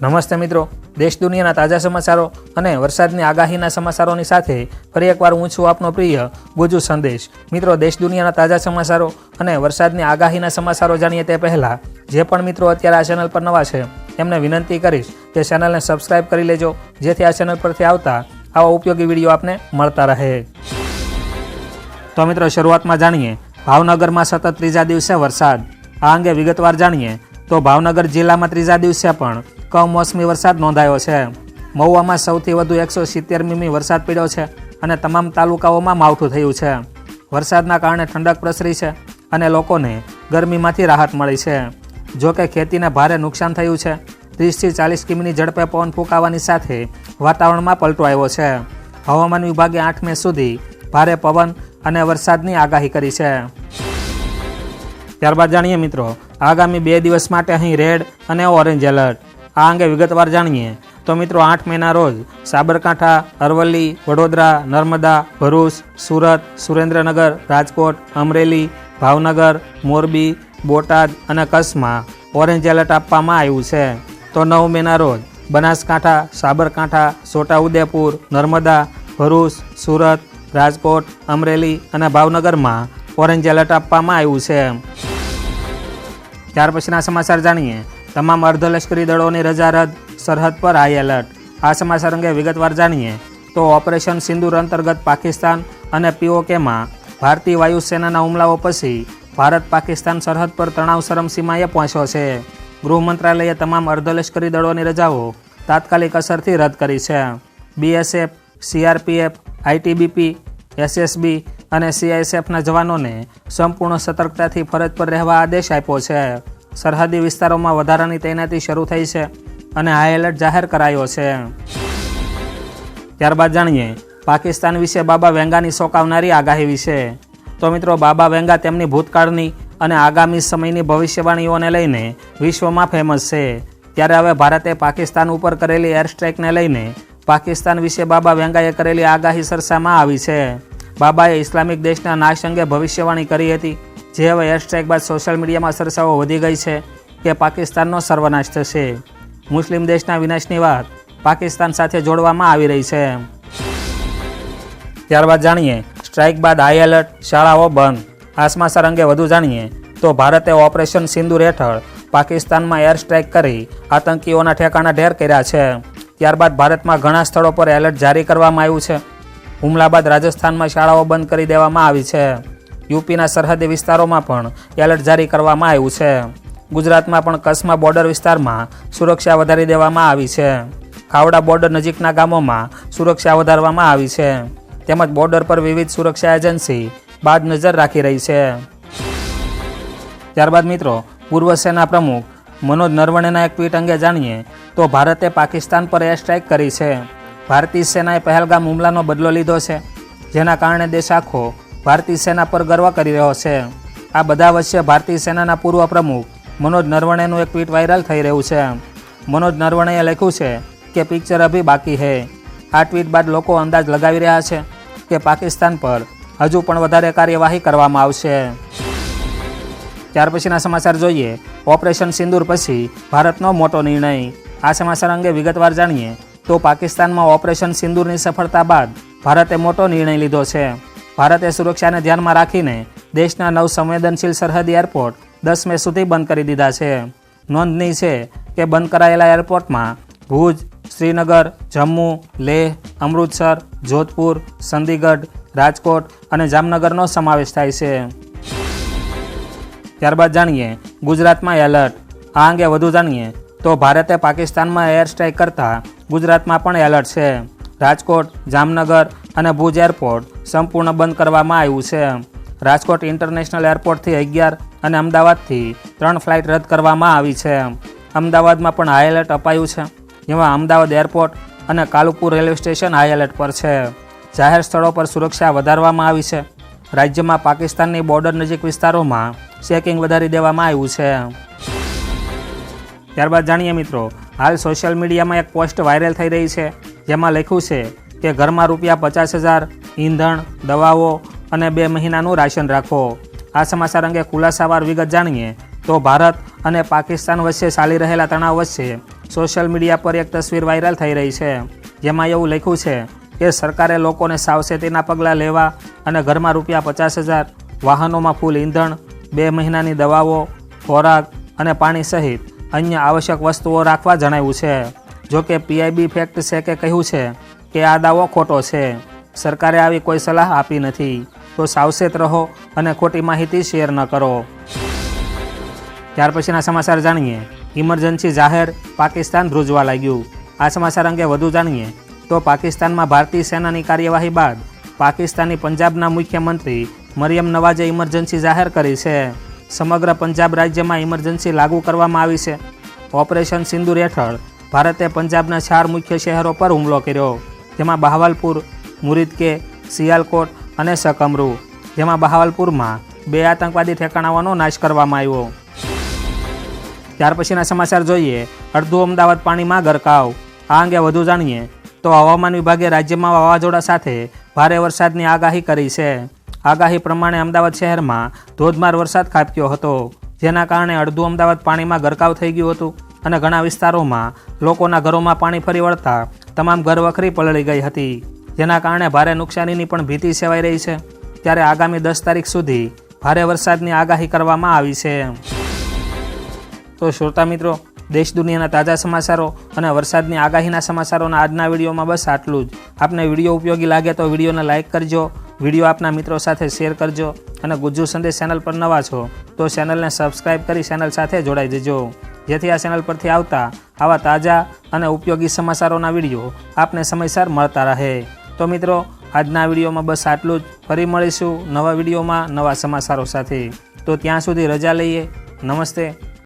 નમસ્તે મિત્રો. દેશ દુનિયાના તાજા સમાચારો અને વરસાદની આગાહીના સમાચારોની સાથે ફરી એકવાર હું છું આપનો પ્રિય ગુજુ સંદેશ. મિત્રો, દેશ દુનિયાના તાજા સમાચારો અને વરસાદની આગાહીના સમાચારો જાણીએ તે પહેલાં, જે પણ મિત્રો અત્યારે આ ચેનલ પર નવા છે એમને વિનંતી કરીશ કે ચેનલને સબસ્ક્રાઇબ કરી લેજો, જેથી આ ચેનલ પરથી આવતા આવા ઉપયોગી વીડિયો આપને મળતા રહે. તો મિત્રો, શરૂઆતમાં જાણીએ, ભાવનગરમાં સતત ત્રીજા દિવસે વરસાદ. આ અંગે વિગતવાર જાણીએ, તો ભાવનગર જિલ્લામાં ત્રીજા દિવસે પણ કમોસમી વરસાદ નોંધાયો છે. મહુવામાં સૌથી વધુ એકસો સિત્તેર મીમી વરસાદ પડ્યો છે અને તમામ તાલુકાઓમાં માવઠું થયું છે. વરસાદના કારણે ઠંડક પ્રસરી છે અને લોકોને ગરમીમાંથી રાહત મળી છે. જોકે ખેતીને ભારે નુકસાન થયું છે. ત્રીસથી ચાલીસ કિમીની ઝડપે પવન ફૂંકાવાની સાથે વાતાવરણમાં પલટો આવ્યો છે. હવામાન વિભાગે આઠ મે સુધી ભારે પવન અને વરસાદની આગાહી કરી છે. ત્યારબાદ જાણીએ મિત્રો, આગામી બે દિવસ માટે અહીં રેડ અને ઓરેન્જ એલર્ટ. આ અંગે વિગતવાર જાણીએ તો મિત્રો આઠ મેના રોજ સાબરકાંઠા, અરવલ્લી, વડોદરા, નર્મદા, ભરૂચ, સુરત, સુરેન્દ્રનગર, રાજકોટ, અમરેલી, ભાવનગર, મોરબી, બોટાદ અને કચ્છમાં ઓરેન્જ એલર્ટ આપવામાં આવ્યું છે. તો નવ મેના રોજ બનાસકાંઠા, સાબરકાંઠા, છોટાઉદેપુર, નર્મદા, ભરૂચ, સુરત, રાજકોટ, અમરેલી અને ભાવનગરમાં ઓરેન્જ એલર્ટ આપવામાં આવ્યું છે. ત્યાર પછીના સમાચાર જાણીએ તમામ અર્ધલશ્કરી દળોની રજા રદ, સરહદ પર હાઈ એલર્ટ આ સમાચાર અંગે વિગતવાર જાણીએ તો ઓપરેશન સિંદુર અંતર્ગત પાકિસ્તાન અને પીઓકેમાં ભારતીય વાયુસેનાના હુમલાઓ પછી ભારત પાકિસ્તાન સરહદ પર તણાવ સીમાએ પહોંચ્યો છે. ગૃહ મંત્રાલયે તમામ અર્ધલશ્કરી દળોની રજાઓ તાત્કાલિક અસરથી રદ કરી છે. બીએસએફ સીઆરપીએફ આઈટીબીપી એસએસબી અને સીઆઈએસએફના જવાનોને સંપૂર્ણ સતર્કતાથી ફરજ પર રહેવા આદેશ આપ્યો છે. સરહદી વિસ્તારોમાં વધારાની તૈનાતી શરૂ થઈ છે અને હાઈ એલર્ટ જાહેર કરાયો છે. ત્યારબાદ જાણીએ, પાકિસ્તાન વિશે બાબા વેંગાની ચોંકાવનારી આગાહી વિશે. તો મિત્રો, બાબા વેંગા તેમની ભૂતકાળની અને આગામી સમયની ભવિષ્યવાણીઓને લઈને વિશ્વમાં ફેમસ છે. ત્યારે હવે ભારતે પાકિસ્તાન ઉપર કરેલી એર સ્ટ્રાઇકને લઈને પાકિસ્તાન વિશે બાબા વેંગાએ કરેલી આગાહી સરસામાં આવી છે. બાબાએ ઇસ્લામિક દેશના નાશ અંગે ભવિષ્યવાણી કરી હતી. જે હવે એર સ્ટ્રાઇક બાદ સોશિયલ મીડિયામાં ચર્ચાઓ વધી ગઈ છે કે પાકિસ્તાનનો સર્વનાશ થશે. મુસ્લિમ દેશના વિનાશની વાત પાકિસ્તાન સાથે જોડવામાં આવી રહી છે. ત્યારબાદ જાણીએ, સ્ટ્રાઇક બાદ હાઈ એલર્ટ, શાળાઓ બંધ. આસમાસર અંગે વધુ જાણીએ, તો ભારતે ઓપરેશન સિંદુર હેઠળ પાકિસ્તાનમાં એર સ્ટ્રાઇક કરી આતંકીઓના ઠેકાણા ઢેર કર્યા છે. ત્યારબાદ ભારતમાં ઘણા સ્થળો પર એલર્ટ જારી કરવામાં આવ્યું છે. હુમલા બાદ રાજસ્થાનમાં શાળાઓ બંધ કરી દેવામાં આવી છે. યુપીના સરહદી વિસ્તારોમાં પણ એલર્ટ જારી કરવામાં આવ્યું છે. ગુજરાતમાં પણ કચ્છમાં બોર્ડર વિસ્તારમાં સુરક્ષા વધારી દેવામાં આવી છે. ખાવડા બોર્ડર નજીકના ગામોમાં સુરક્ષા વધારવામાં આવી છે. તેમજ બોર્ડર પર વિવિધ સુરક્ષા એજન્સી બાદ નજર રાખી રહી છે. ત્યારબાદ મિત્રો, પૂર્વ સેના પ્રમુખ મનોજ નરવણેના એક ટ્વીટ અંગે જાણીએ તો ભારતે પાકિસ્તાન પર એર સ્ટ્રાઇક કરી છે. ભારતીય સેનાએ પહેલગામ હુમલાનો બદલો લીધો છે, જેના કારણે દેશ આખો ભારતીય સેના પર ગર્વ કરી રહ્યો છે. આ બધા વચ્ચે ભારતીય સેનાના પૂર્વ પ્રમુખ મનોજ નરવણેનું એક ટ્વીટ વાયરલ થઈ રહ્યું છે. મનોજ નરવણેએ લખ્યું છે કે પિક્ચર અભી બાકી હૈ. આ ટ્વીટ બાદ લોકો અંદાજ લગાવી રહ્યા છે કે પાકિસ્તાન પર હજુ પણ વધારે કાર્યવાહી કરવામાં આવશે. ત્યાર પછીના સમાચાર જોઈએ. ઓપરેશન સિંદૂર પછી ભારતનો મોટો નિર્ણય. આ સમાચાર અંગે વિગતવાર જાણીએ તો પાકિસ્તાનમાં ઓપરેશન સિંદૂરની સફળતા બાદ ભારતે મોટો નિર્ણય લીધો છે. ભારતે સુરક્ષાને ધ્યાનમાં રાખીને દેશના નવ સંવેદનશીલ સરહદી એરપોર્ટ દસ મે સુધી બંધ કરી દીધા છે. નોંધનીય છે કે બંધ કરાયેલા એરપોર્ટમાં ભુજ, શ્રીનગર, જમ્મુ, લેહ, અમૃતસર, જોધપુર ચંદીગઢ રાજકોટ અને જામનગરનો સમાવેશ થાય છે. ત્યારબાદ જાણીએ ગુજરાતમાં એલર્ટ. આ અંગે વધુ જાણીએ તો ભારતે પાકિસ્તાનમાં એર સ્ટ્રાઇક કરતા ગુજરાતમાં પણ એલર્ટ છે. રાજકોટ, જામનગર અને ભુજ એરપોર્ટ સંપૂર્ણ બંધ કરવામાં આવ્યું છે. રાજકોટ ઇન્ટરનેશનલ એરપોર્ટથી અગિયાર અને અમદાવાદથી ત્રણ ફ્લાઇટ રદ કરવામાં આવી છે. અમદાવાદમાં પણ હાઈ એલર્ટ અપાયું છે. જેમાં અમદાવાદ એરપોર્ટ અને Kalupur railway station high alert પર છે. જાહેર સ્થળો પર સુરક્ષા વધારવામાં આવી છે. રાજ્યમાં પાકિસ્તાનની બોર્ડર નજીક વિસ્તારોમાં ચેકિંગ વધારી દેવામાં આવ્યું છે. ત્યારબાદ જાણીએ મિત્રો, હાલ સોશિયલ મીડિયામાં એક પોસ્ટ વાયરલ થઈ રહી છે. જેમાં લખ્યું છે કે ઘરમાં રૂપિયા પચાસ હજાર, ઈંધણ, દવાઓ અને બે મહિનાનું રાશન રાખો. આ સમાચાર અંગે ખુલાસાવાર વિગત જાણીએ તો ભારત અને પાકિસ્તાન વચ્ચે ચાલી રહેલા તણાવ વચ્ચે સોશિયલ મીડિયા પર એક તસવીર વાયરલ થઈ રહી છે. જેમાં એવું લખ્યું છે કે સરકારે લોકોને સાવચેતીના પગલાં લેવા અને ઘરમાં રૂપિયા પચાસ હજાર, વાહનોમાં ફૂલ ઈંધણ, બે મહિનાની દવાઓ, ખોરાક અને પાણી સહિત અન્ય આવશ્યક વસ્તુઓ રાખવા જણાવ્યું છે. જો કે પીઆઈબી ફેક્ટ છે કે કહ્યું છે કે આ દાવો ખોટો છે. સરકારે આવી કોઈ સલાહ આપી નથી. તો સાવચેત રહો અને ખોટી માહિતી શેર ન કરો. ત્યાર પછીના સમાચાર જાણીએ. ઇમરજન્સી જાહેર પાકિસ્તાન ધ્રુજવા લાગ્યું. આ સમાચાર અંગે વધુ જાણીએ. તો પાકિસ્તાનમાં ભારતીય સેનાની કાર્યવાહી બાદ પાકિસ્તાની પંજાબના મુખ્યમંત્રી મરિયમ નવાજે ઇમરજન્સી જાહેર કરી છે. સમગ્ર પંજાબ રાજ્યમાં ઇમરજન્સી લાગુ કરવામાં આવી છે. ઓપરેશન સિંદુર હેઠળ ભારતે પંજાબના ચાર મુખ્ય શહેરો પર હુમલો કર્યો. જેમાં બહાવલપુર, મુરિદકે સિયાલકોટ અને સકમરુ. જેમાં બહાવલપુરમાં બે આતંકવાદી ઠેકાણાઓનો નાશ કરવામાં આવ્યો. ત્યાર પછીના સમાચાર જોઈએ. અડધું અમદાવાદ પાણીમાં ગરકાવ. આ અંગે વધુ જાણીએ તો હવામાન વિભાગે રાજ્યમાં વાવાઝોડા સાથે ભારે વરસાદની આગાહી કરી છે. આગાહી પ્રમાણે અમદાવાદ શહેરમાં ધોધમાર વરસાદ ખાબક્યો હતો, જેના કારણે અડધું અમદાવાદ પાણીમાં ગરકાવ થઈ ગયું હતું અને ઘણા વિસ્તારોમાં લોકોના ઘરોમાં પાણી ફરી વળતા તમામ ઘરવખરી પલળી ગઈ હતી. જેના કારણે ભારે નુકસાનીની પણ ભીતિ સેવાઈ રહી છે. ત્યારે આગામી દસ તારીખ સુધી ભારે વરસાદની આગાહી કરવામાં આવી છે. તો શ્રોતા મિત્રો, દેશ દુનિયાના તાજા સમાચારો અને વરસાદની આગાહીના સમાચારોના આજના વિડીયોમાં બસ આટલું જ. આપને વીડિયો ઉપયોગી લાગે તો વિડીયોને લાઇક કરજો, વીડિયો આપના મિત્રો સાથે શેર કરજો અને ગુજ્જુ સંદેશ ચેનલ પર નવા છો તો ચેનલને સબસ્ક્રાઇબ કરી ચેનલ સાથે જોડાઈ દેજો જેથી આ ચેનલ પરથી આવતા આવા તાજા અને ઉપયોગી સમાચારોના વીડિયો આપને સમયસર મળતા રહે. તો મિત્રો, આજના વિડીયોમાં બસ આટલું જ. ફરી મળીશું નવા વિડીયોમાં નવા સમાચારો સાથે. તો ત્યાં સુધી રજા લઈએ. નમસ્તે.